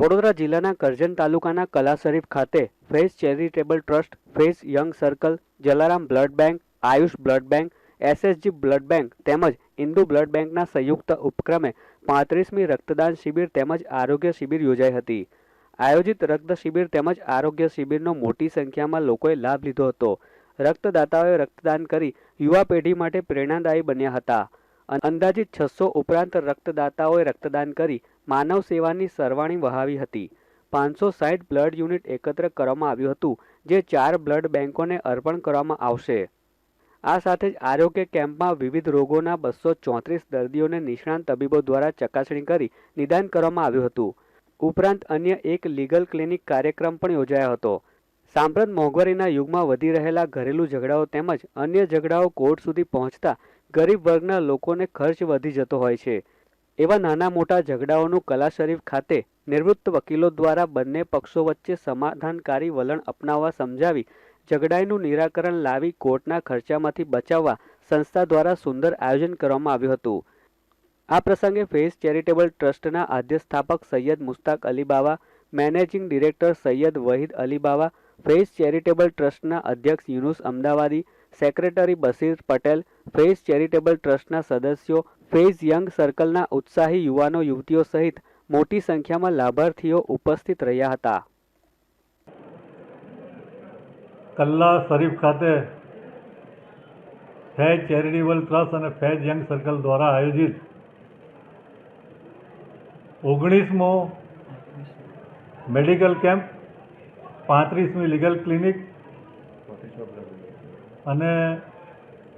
વડોદરા જિલ્લાના કરજણ તાલુકાના કલા શરીફ ખાતે Faiz charitable trust, Faiz young circle, Jalaram blood bank, Ayush blood bank, SSG blood bank તેમજ ઇન્દુ બ્લડ બેંકના સંયુક્ત ઉપક્રમે પાંત્રીસમી રક્તદાન શિબિર તેમજ આરોગ્ય શિબિર યોજાઈ હતી. આયોજિત રક્ત શિબિર તેમજ આરોગ્ય શિબિરનો મોટી સંખ્યામાં લોકોએ લાભ લીધો હતો. રક્તદાતાઓએ રક્તદાન કરી યુવા પેઢી માટે પ્રેરણાદાયી બન્યા હતા. અંદાજિત છસો ઉપરાંત રક્તદાતાઓએ રક્તદાન કરી માનવ સેવાની સરવાણી વહાવી હતી. પાંચસો સાઠ બ્લડ યુનિટ એકત્ર કરવામાં આવ્યું હતું, જે ચાર બ્લડ બેંકોને અર્પણ કરવામાં આવશે. આ સાથે જ આરોગ્ય કેમ્પમાં વિવિધ રોગોના બસો ચોત્રીસ દર્દીઓને નિષ્ણાંત તબીબો દ્વારા ચકાસણી કરી નિદાન કરવામાં આવ્યું હતું. ઉપરાંત અન્ય એક લીગલ ક્લિનિક કાર્યક્રમ પણ યોજાયો હતો. સાંપ્રત મોંઘવારીના યુગમાં વધી રહેલા ઘરેલું ઝઘડાઓ તેમજ અન્ય ઝઘડાઓ કોર્ટ સુધી પહોંચતા ગરીબ વર્ગના લોકોને ખર્ચ વધી જતો હોય છે. એવા નાના મોટા ઝઘડાઓનું કલા શરીફ ખાતે નિવૃત્ત વકીલો દ્વારા બંને પક્ષો વચ્ચે સમાધાનકારી વલણ અપનાવવા સમજાવી ઝઘડાઈનું નિરાકરણ લાવી કોર્ટના ખર્ચામાંથી બચાવવા સંસ્થા દ્વારા સુંદર આયોજન કરવામાં આવ્યું હતું. આ પ્રસંગે ફેઝ ચેરિટેબલ ટ્રસ્ટના આદ્યસ્થાપક Sayed Mushtaq Alibava, managing director Sayed Wahid Alibava Faiz charitable ટ્રસ્ટના અધ્યક્ષ યુનુસ અમદાવાદી, સેક્રેટરી બસીર પટેલ ફેઝ ચેરિટેબલ ટ્રસ્ટના સદસ્યો ફેઝ યંગ સર્કલના ઉત્સાહી યુવાનો યુવતીઓ સહિત મોટી સંખ્યામાં લાભાર્થીઓ ઉપસ્થિત રહ્યા હતા. કલ્લા શરીફ ખાતે ફેજ ચેરિટેબલ ટ્રસ્ટ અને ફેજ યંગ સર્કલ દ્વારા આયોજિત ઓગણીસમો મેડિકલ કેમ્પ, પાંત્રીસમી લીગલ ક્લિનિક અને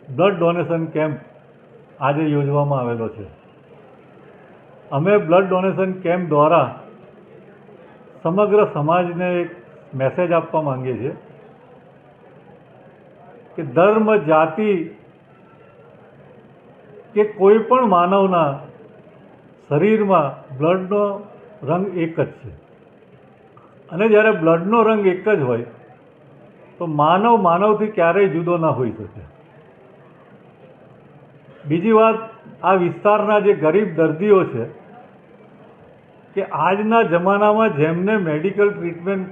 બ્લડ ડોનેશન કેમ્પ આજે યોજવામાં આવેલો છે. અમે બ્લડ ડોનેશન કેમ્પ દ્વારા સમગ્ર સમાજને એક મેસેજ આપવા માંગીએ છીએ કે ધર્મ, જાતિ કે કોઈ પણ માનવના શરીરમાં બ્લડનો રંગ એક જ છે. અને જ્યારે બ્લડનો રંગ એક જ હોય, તો માનવ માનવથી ક્યારેય જુદો ના હોઈ શકે. બીજી વાત, આ વિસ્તારના જે ગરીબ દર્દીઓ છે, કે આજના જમાનામાં જેમને મેડિકલ ટ્રીટમેન્ટ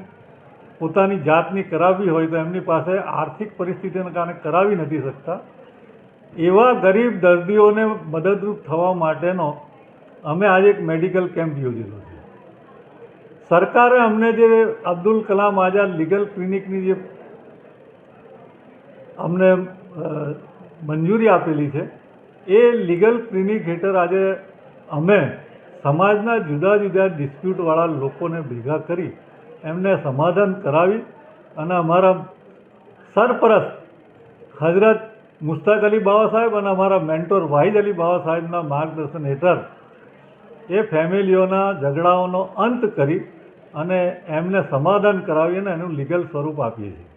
પોતાની જાતની કરાવવી હોય તો એમની પાસે આર્થિક પરિસ્થિતિને કારણે કરાવી નથી શકતા. એવા ગરીબ દર્દીઓને મદદરૂપ થવા માટેનો અમે આજે એક મેડિકલ કેમ્પ યોજેલો છે. સરકારે અમને જે અબ્દુલ કલામ આઝાદ લીગલ ક્લિનિકની જે અમને મંજૂરી આપેલી છે એ લીગલ ક્લિનિક હેઠળ આજે અમે સમાજના જુદા જુદા ડિસ્પ્યુટવાળા લોકોને ભેગા કરી એમને સમાધાન કરાવી અને અમારા સરપરસ્ત હજરત મુસ્તાક અલી બાવા સાહેબ અને અમારા મેન્ટોર વાહિદ અલી બાવા સાહેબના માર્ગદર્શન હેઠળ એ ફેમિલીઓના ઝઘડાઓનો અંત કરી અને એમને સમાધાન કરાવી અને એનું લીગલ સ્વરૂપ આપીએ છીએ.